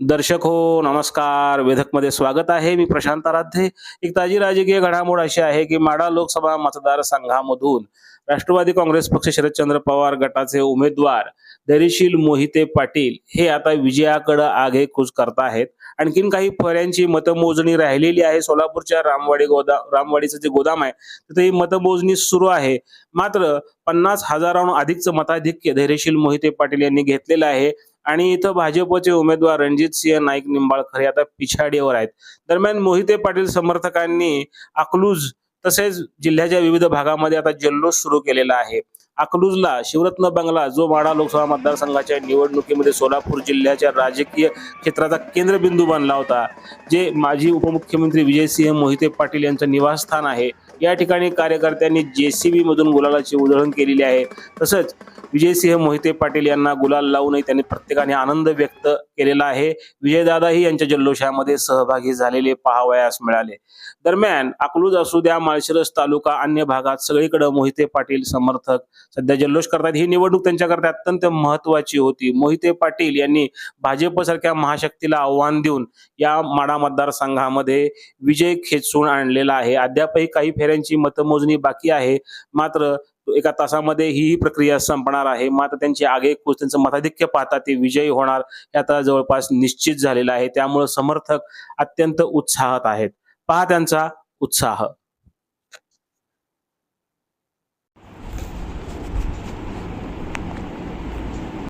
दर्शक हो नमस्कार. वेधकमध्ये स्वागत आहे. मी प्रशांत आराध्ये. एक ताजी राजकीय घडामोड अशी आहे की माडा लोकसभा मतदारसंघामधून राष्ट्रवादी काँग्रेस पक्ष शरदचंद्र पवार गटाचे उमेदवार धैर्यशील मोहिते पाटील हे आता विजयाकडे आगेकूच करताहेत आणखीन काही फऱ्यांची मतमोजणी राहिलेली आहे. सोलापूरच्या रामवाडी गोदा रामवाडीचं जे गोदाम आहे तिथे मतमोजणी सुरू आहे. मात्र पन्नास हजाराहून अधिकचं मताधिक्य धैर्यशील मोहिते पाटील यांनी घेतलेलं आहे. आणि इथं भाजपचे उमेदवार रणजित सिंह नाईक निंबाळकर हे आता पिछाडीवर आहेत. दरम्यान मोहिते पाटील समर्थकांनी अकलूज तसेच जिल्ह्याच्या विविध भागामध्ये आता जल्लोष सुरू केलेला आहे. अकलूजला शिवरत्न बंगला जो माडा लोकसभा मतदारसंघाच्या निवडणुकीमध्ये सोलापूर जिल्ह्याच्या राजकीय क्षेत्राचा केंद्रबिंदू बनला होता जे माजी उपमुख्यमंत्री विजयसिंह मोहिते पाटील यांचं निवासस्थान आहे. या ठिकाणी कार्यकर्त्यांनी जेसीबी मधून गुलालाची उधळण केलेली आहे. तसंच विजयसिंह मोहिते पाटील यांना गुलाल लावूनही त्यांनी प्रत्येकाने आनंद व्यक्त केलेला आहे. विजयदादाही यांच्या जल्लोषामध्ये सहभागी झालेले पाहावयास मिळाले. दरम्यान अकलूज असू द्या माळशिरस तालुका अन्य भागात सगळीकडे मोहिते पाटील समर्थक सध्या जल्लोष करतात ही निवडणूक त्यांच्याकरता अत्यंत महत्वाची होती. मोहिते पाटील यांनी भाजपसारख्या महाशक्तीला आव्हान देऊन या माडा मतदारसंघामध्ये विजय खेचून आणलेला आहे. अद्यापही काही फेऱ्यांची मतमोजणी बाकी आहे. मात्र एका तासामध्ये ही प्रक्रिया संपणार आहे. मात्र त्यांची आगेकूच त्यांचं मताधिक्य पाहता ते विजयी होणार हे आता जवळपास निश्चित झालेला आहे. त्यामुळे समर्थक अत्यंत उत्साहात आहेत. पहा त्यांचा उत्साह.